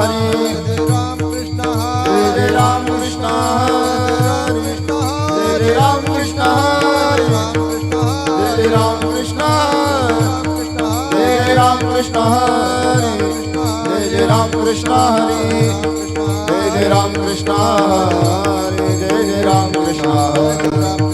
Hare Hare Ram Krishna Hare Hare Ram Krishna Hare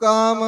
ਕਾਮ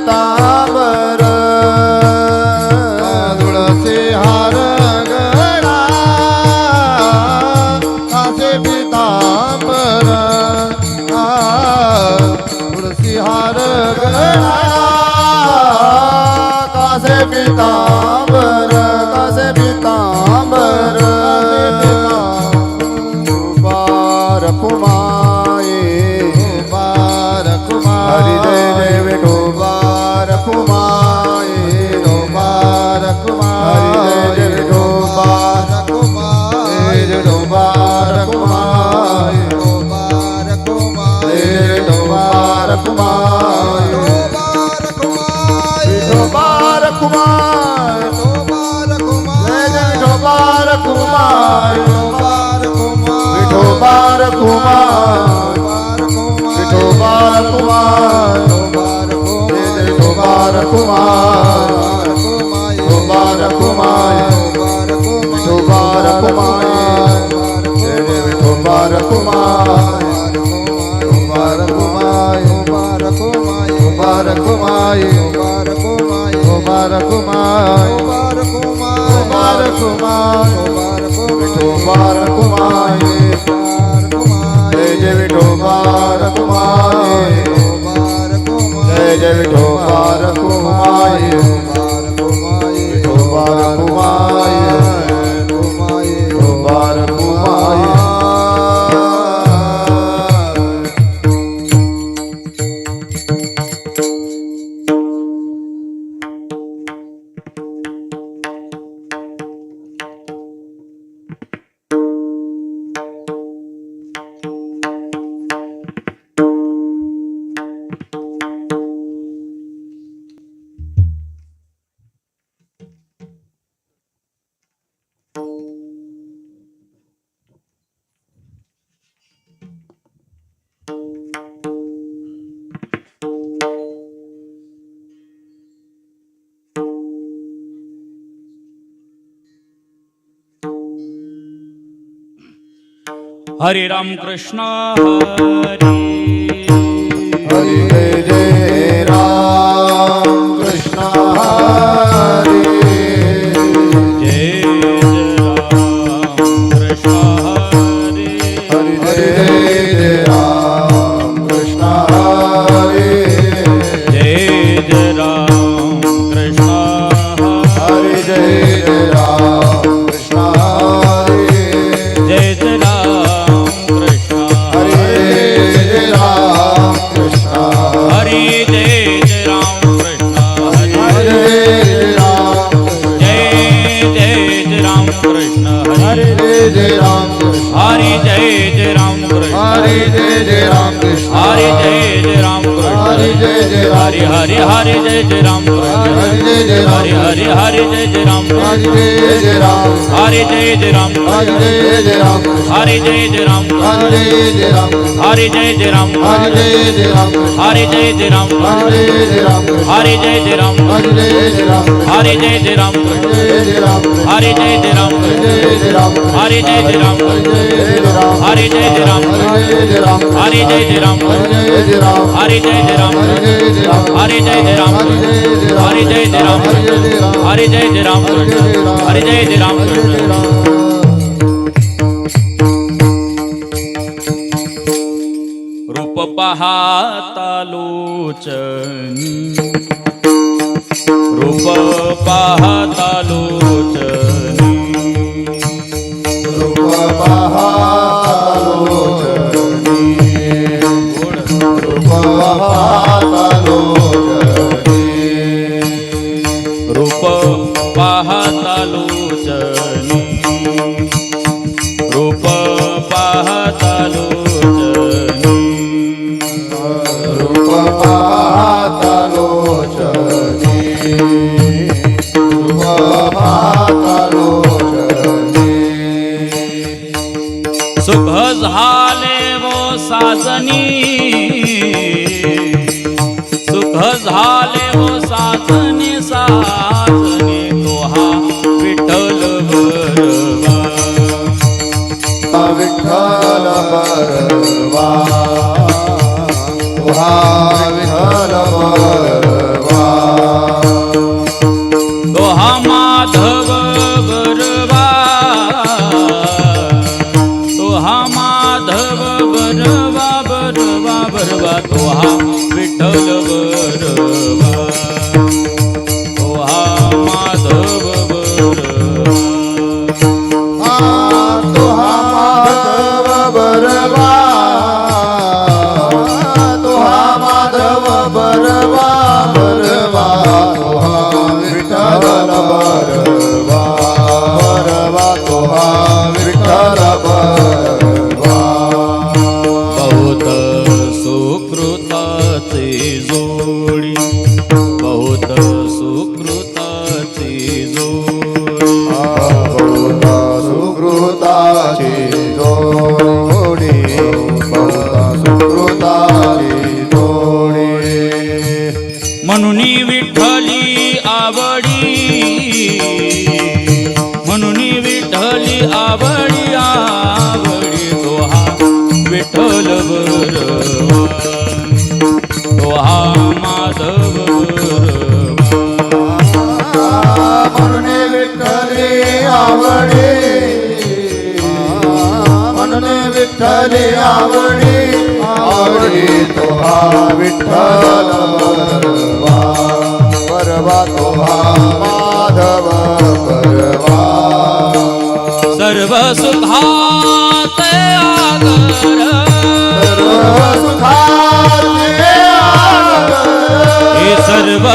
জানতাম કુમાર ગોપાલ કુમાર ગોપાલ કુમાર ગોપાલ કુમાર ગોપાલ કુમાર ગોપાલ કુમાર મુબારક મુબારક મુબારક મુબારક મુબારક મુબારક મુબારક જય જય મુબારક માય हरे राम कृष्ण हरे હરે જય જય રામ હરે જય જય રામ હરે જય જય રામ કૃષ્ણ હરે જય જય રામ કૃષ્ણ હરે જય જય હરે હરે હરે જય જય રામ કૃષ્ણ હરે જય જય હરે હરે હરે જય જય રામ હરે જય જય રામ હરે જય જય રામ હરે જય જય રામ હરે જય જય રામ હરે જય જય રામ હરે જય જય રામ હરે જય જય રામ હરે જય જય રામ હરે જય જય રામ હરે જય જય રામ હરે જય જય રામ હરે જય જય રામ હરે જય જય રામ હરે જય જય રામ હરે જય જય રામ હરે જય જય રામ હરે જય જય રામ હરે જય જય રામ जय जय राम जय जय राम हरे जय जय राम जय जय राम हरे जय जय राम जय जय राम हरे जय जय राम हरे जय जय राम हरे जय जय राम हरे जय जय राम रूप पाहता लोचनी आवडी आवडी तो विठ्ठल बरवा माधव विठ्ठले आवडे. विठ्ठले आवडे. आवडे तो विठ्ठल माधव परवा सर्व सुखात आगर सुखाचे आगर हे सर्व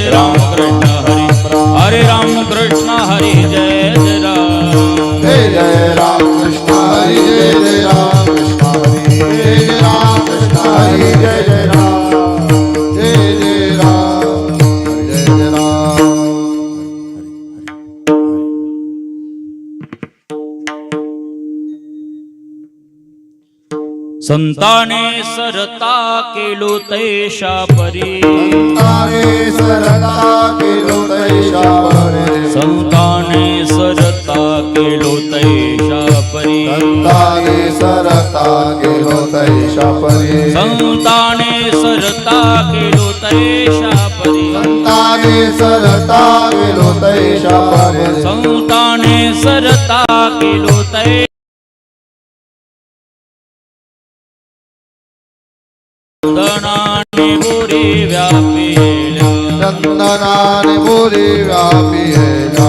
it all. સંતાને સરતા કેલો તૈષા પરી. સંતાને સરતા કેલો તૈષા પરી. સંતાને સરતા કેલો તૈષા પરી. સંતાને સરતા કેલો તૈષા પરી. સંતાને સરતા કેલો તૈષા પરી. સંતાને સરતા પરી. સંતાને સરતા કેલો તૈ चंदनाने बोरे व्यापिल्या चंदनाने बोरी व्यापी हेला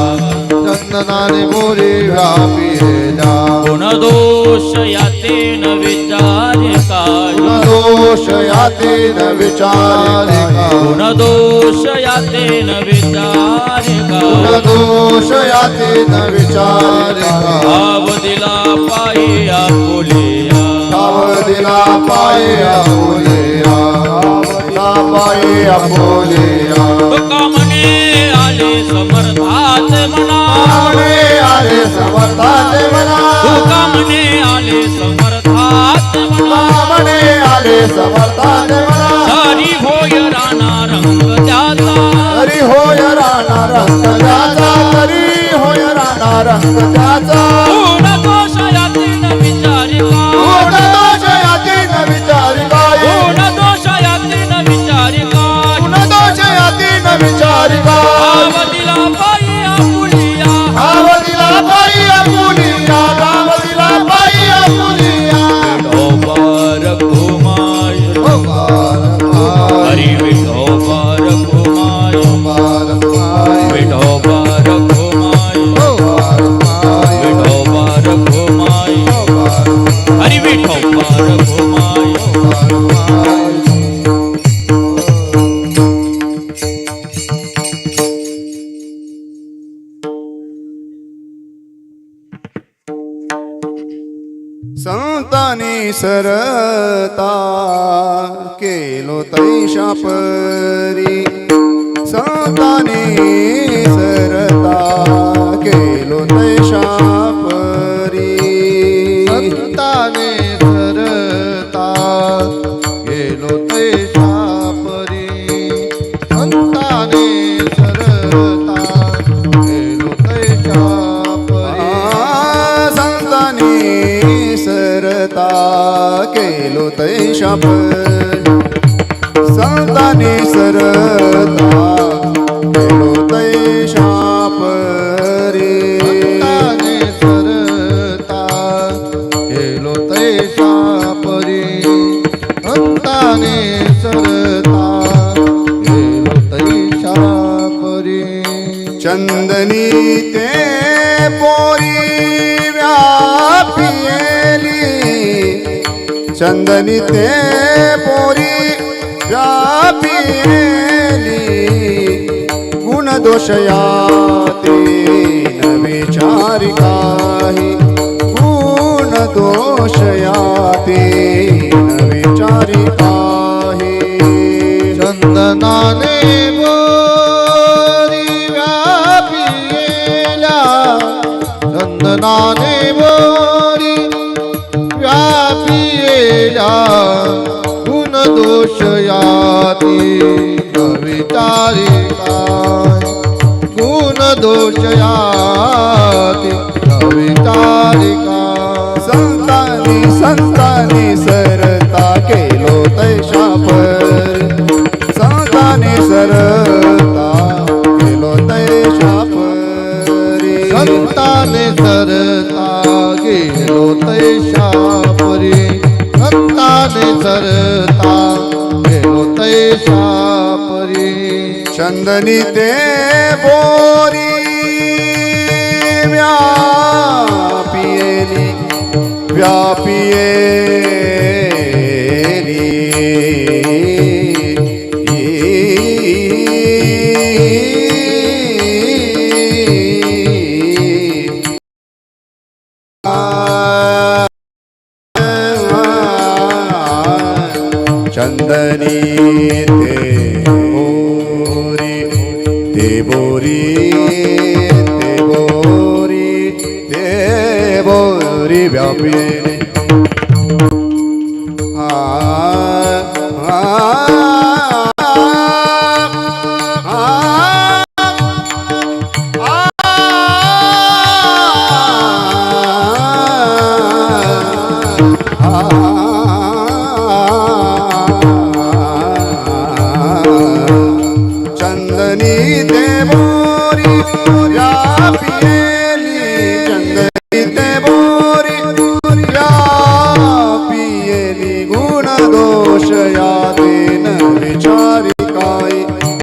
चंदनाने बोरी व्यापी हेला गुण दोष याते न विचार काय दोष याते न विचारिका गुण दोष याते न विचार काय दोष याते न विचारिका भाव दिला पायी आपुलिया भाव दिला पाये आपुलिया दिला पाये आपुलिया कामने आले समर्थाचे म्हणा. कामने आले समर्थाचे म्हणा. कामने आले समर्थाचे म्हणा. कामने आले समर्थाचे म्हणा. सारी होय राणा रंग त्याचा. तरी होय राणा रंग त्याचा. तरी होय राणा रंग त्याचा. Hari Bol. सरा shabbat वंदनी ते पोरी व्यापिली गुणदोषया ते नविचारिकाहि गुणदोषया ते नविचारिकाहि चन्दनाने कवितारी गुण दोषयाति कवितारिका संतानी संतानी ચંદની તે બોરી વ્યાપીએલી વ્યાપીએ Devori, Devori, Devori, Devori,